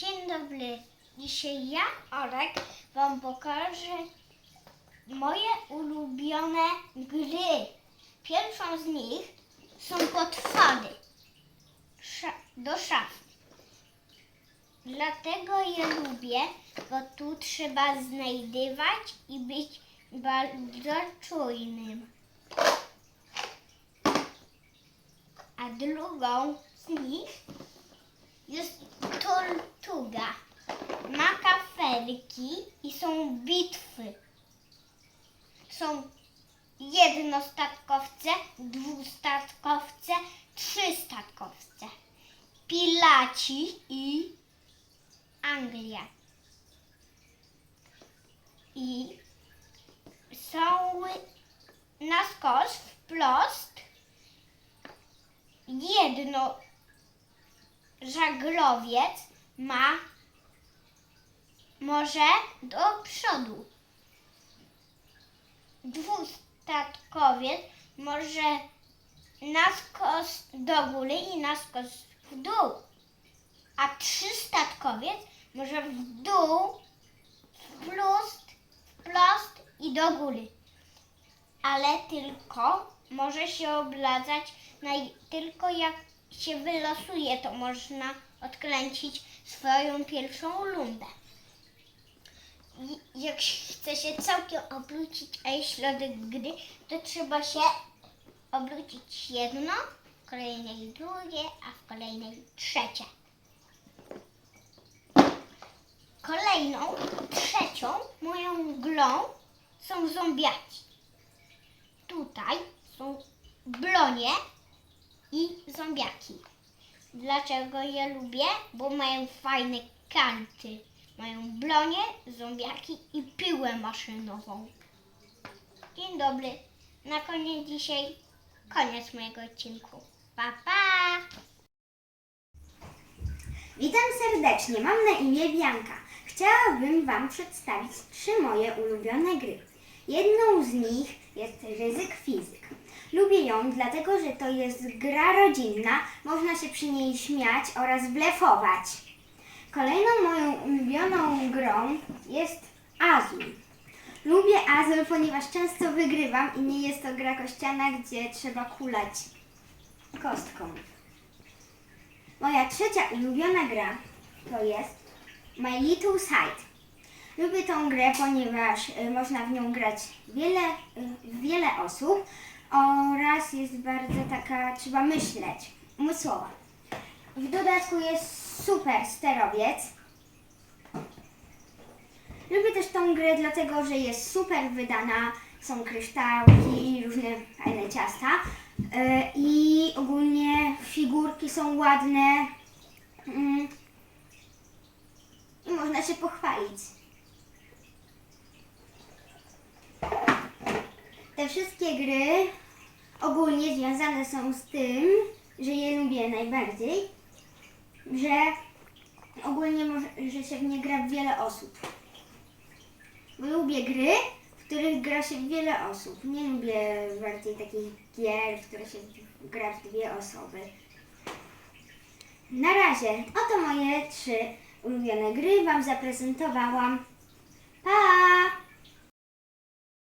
Dzień dobry. Dzisiaj ja, Orek, Wam pokażę moje ulubione gry. Pierwszą z nich są potwory do szafy. Dlatego je lubię, bo tu trzeba znajdywać i być bardzo czujnym. A drugą z nich jest tortuga. Ma kafelki i są bitwy. Są jednostatkowce, dwustatkowce, trzystatkowce. Pilaci i Anglia. I są na skos wprost jedno żaglowiec ma może do przodu. Dwustatkowiec może na skos do góry i na skos w dół. A trzystatkowiec może w dół, wprost, wprost i do góry. Ale tylko może się obladzać na, tylko jak się wylosuje, to można odkręcić swoją pierwszą lundę. Jak chce się całkiem obrócić, a jest środek gry, to trzeba się obrócić jedno, w kolejnej drugie, a w kolejnej trzecie. Kolejną, trzecią moją grą są zombiaki. Tutaj są blonie i zombiaki. Dlaczego je lubię? Bo mają fajne karty. Mają blonie, zombiaki i piłę maszynową. Dzień dobry. Na koniec dzisiaj koniec mojego odcinku. Pa, pa! Witam serdecznie, mam na imię Bianka. Chciałabym Wam przedstawić trzy moje ulubione gry. Jedną z nich jest Ryzyk Fizyk. Lubię ją dlatego, że to jest gra rodzinna, można się przy niej śmiać oraz blefować. Kolejną moją ulubioną grą jest Azul. Lubię Azul, ponieważ często wygrywam i nie jest to gra kościana, gdzie trzeba kulać kostką. Moja trzecia ulubiona gra to jest My Little Side. Lubię tą grę, ponieważ y, można w nią grać wiele, y, wiele osób oraz jest bardzo taka, trzeba myśleć, umysłowa. W dodatku jest super sterowiec. Lubię też tą grę dlatego, że jest super wydana, są kryształki, różne fajne ciasta y, i ogólnie figurki są ładne mm, i można się pochwalić. Te wszystkie gry ogólnie związane są z tym, że je lubię najbardziej, że ogólnie może, że się w nie gra wiele osób. Lubię gry, w których gra się wiele osób. Nie lubię bardziej takich gier, w które się gra w dwie osoby. Na razie, oto moje trzy ulubione gry Wam zaprezentowałam. Pa!